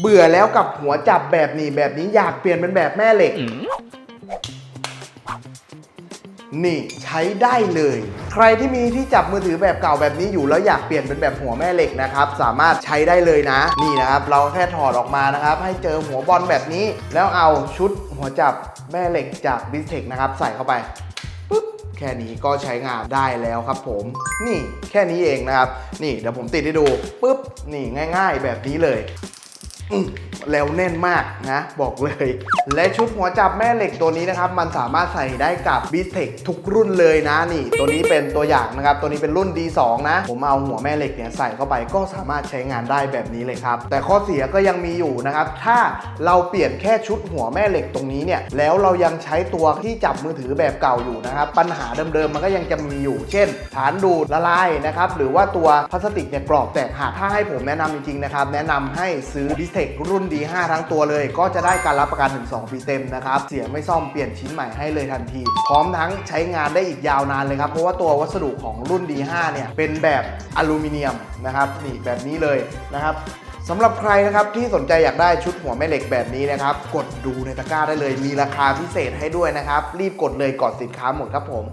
เบื่อแล้วกับหัวจับแบบนี้แบบนี้อยากเปลี่ยนเป็นแบบแม่เหล็ก นี่ใช้ได้เลย ใครที่มีที่จับมือถือแบบเก่าแบบนี้อยู่แล้วอยากเปลี่ยนเป็นแบบหัวแม่เหล็กนะครับ สามารถใช้ได้เลยนะ นี่นะครับ เราแค่ถอดออกมานะครับ ให้เจอหัวบอลแบบนี้ แล้วเอาชุดหัวจับแม่เหล็กจากบิสเทคนะครับ ใส่เข้าไปปุ๊บแค่นี้ก็ใช้งานได้แล้วครับผม นี่แค่นี้เองนะครับ นี่เดี๋ยวผมติดให้ดูปุ๊บ นี่ง่าย ๆ แบบนี้เลยอืม แล้วแน่นมากนะบอกเลย และชุดหัวจับแม่เหล็กตัวนี้นะครับ มันสามารถใส่ได้กับ b i s t e c h ทุกรุ่นเลยนะนี่ ตัวนี้เป็นตัวอย่างนะครับ ตัวนี้เป็นรุ่น D2 นะ ผมเอาหัวแม่เหล็กเนี่ยใส่เข้าไปก็สามารถใช้งานได้แบบนี้เลยครับ แต่ข้อเสียก็ยังมีอยู่นะครับ ถ้าเราเปลี่ยนแค่ชุดหัวแม่เหล็กตรงนี้เนี่ยแล้วเรายังใช้ตัวที่จับมือถือแบบเก่าอยู่นะครับปัญหาเดิมๆมันก็ยังจะมีอยู่ เช่น ฐานดูดละลายนะครับหรือว่าตัวพลาสติกเนี่ยกรอบแตกหักถ้าให้ผมแนะนำจริงๆนะครับแนะนำให้ซื้อ b i s t e c h รุ่น D5 ทั้งตัวเลย ก็จะได้การรับประกันถึง2ปีเต็มนะครับ เสียไม่ซ่อมเปลี่ยนชิ้นใหม่ให้เลยทันที พร้อมทั้งใช้งานได้อีกยาวนานเลยครับ เพราะว่าตัววัสดุของรุ่น D5 เนี่ยเป็นแบบอลูมิเนียมนะครับนี่แบบนี้เลยนะครับสำหรับใครนะครับที่สนใจอยากได้ชุดหัวแม่เหล็กแบบนี้นะครับ กดดูในตะกร้าได้เลย มีราคาพิเศษให้ด้วยนะครับ รีบกดเลยก่อนสินค้าหมดครับผม